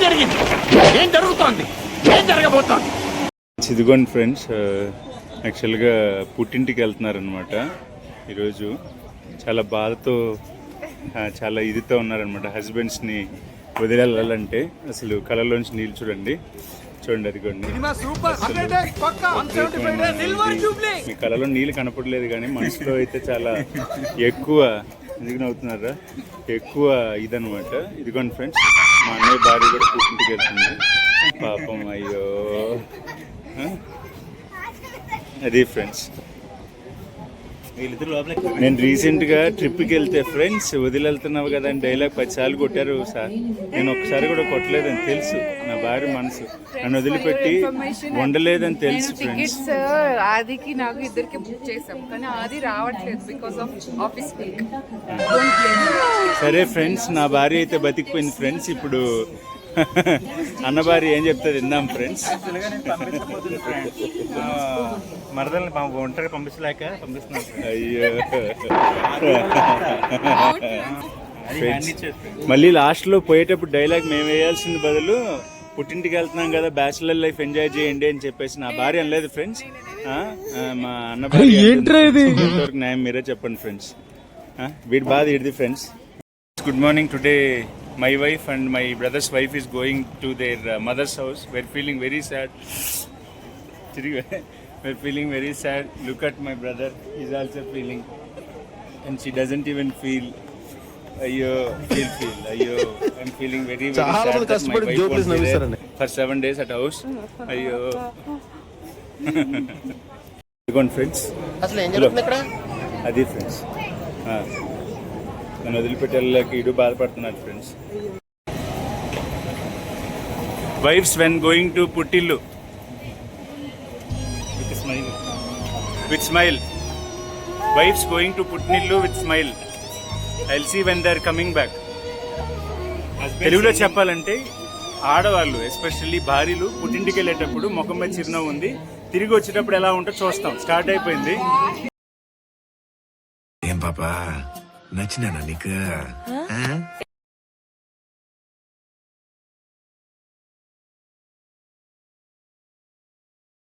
జరిగింది? ఏం జరుగుతోంది? ఏం జరగబోతోంది? ఇదిగోండి ఫ్రెండ్స్ యాక్చువల్గా పుట్టింటికి వెళ్తున్నారనమాట ఈరోజు చాలా బాధతో ఆ, చాలా ఇదితో ఉన్నారనమాట హస్బెండ్స్ని వదిలేళ్ళాలంటే అసలు కళలోంచి నీళ్ళు చూడండి. చూడండి అదిగోండి. మీ కళలో నీళ్ళు కనపడలేదు కానీ మనసులో అయితే చాలా ఎక్కువ ఎందుకు నవ్వుతున్నారా? ఎక్కువ ఇదనమాట ఇదిగోండి ఫ్రెండ్స్ మా అన్నయ్య భార్య కూడా పుట్టింటికి వెళ్తుంది పాపం అయ్యో. అది ఫ్రెండ్స్ నేను రీసెంట్గా ట్రిప్కి వెళ్తే ఫ్రెండ్స్ వదిలేళ్తున్నావు కదా అని డైలాగ్ పదిసార్లు కొట్టారు సార్. నేను ఒకసారి కూడా కొట్టలేదని తెలుసు. నా భార్య మనసు. నన్ను వదిలిపెట్టి ఉండలేదని తెలుసు ఫ్రెండ్స్ టికెట్స్ ఆదికి నాకు ఇద్దరికి బుక్ చేసాం కానీ ఆది రావట్లేదు బికాస్ ఆఫ్ ఆఫీస్ సరే ఫ్రెండ్స్ నా భార్య అయితే బతికిపోయింది ఫ్రెండ్స్ ఇప్పుడు అన్న భార్య ఏం చెప్తుంది విందాం ఫ్రెండ్స్ మరదల్ని ఒంటరిగా పంపించలేక పంపిస్తున్నాను. అయ్యో. మళ్ళీ లాస్ట్లో పోయేటప్పుడు డైలాగ్ మేము వేయాల్సింది బదులు పుట్టింటికి వెళ్తున్నాం కదా బ్యాచులర్ లైఫ్ ఎంజాయ్ చేయండి అని చెప్పేసి నా భార్య అనలేదు ఫ్రెండ్స్ మా అన్న భార్య న్యాయం మీరే చెప్పండి ఫ్రెండ్స్ వీడి బాధ ఇడిది friends good morning today my wife and my brother's wife is going to their mother's house we're feeling very sad తిరిగి we're feeling very sad. Look at my brother. He's also feeling. And she doesn't even feel. అయ్యో feel feel అయ్యో I'm feeling very very చాలా మంది కష్టపడి జోకులు నవ్విస్తారండి. For seven days at house అయ్యో ఇదిగోండి friends అసలు ఏం జరుగుతుంది ఇక్కడ అది ఫ్రెండ్స్ నన్ను వదిలిపెట్టి వెళ్ళలేక ఇడు బాధపడుతున్నాడు friends wife's when going to పుట్టిల్లు with smile with smile wife's going to పుట్టినిల్లు with smile I'll see when they are coming back తెలుగులో చెప్పాలంటే ఆడవాళ్ళు ఎస్పెషల్లీ భార్యలు పుట్టింటికి వెళ్ళేటప్పుడు ముఖం మీద చిరునవ్వు ఉంది. తిరిగి వచ్చేటప్పుడు ఎలా ఉంటో చూస్తాం. స్టార్ట్ అయిపోయింది. ఏం పాపా? నచ్చినానా నీకు?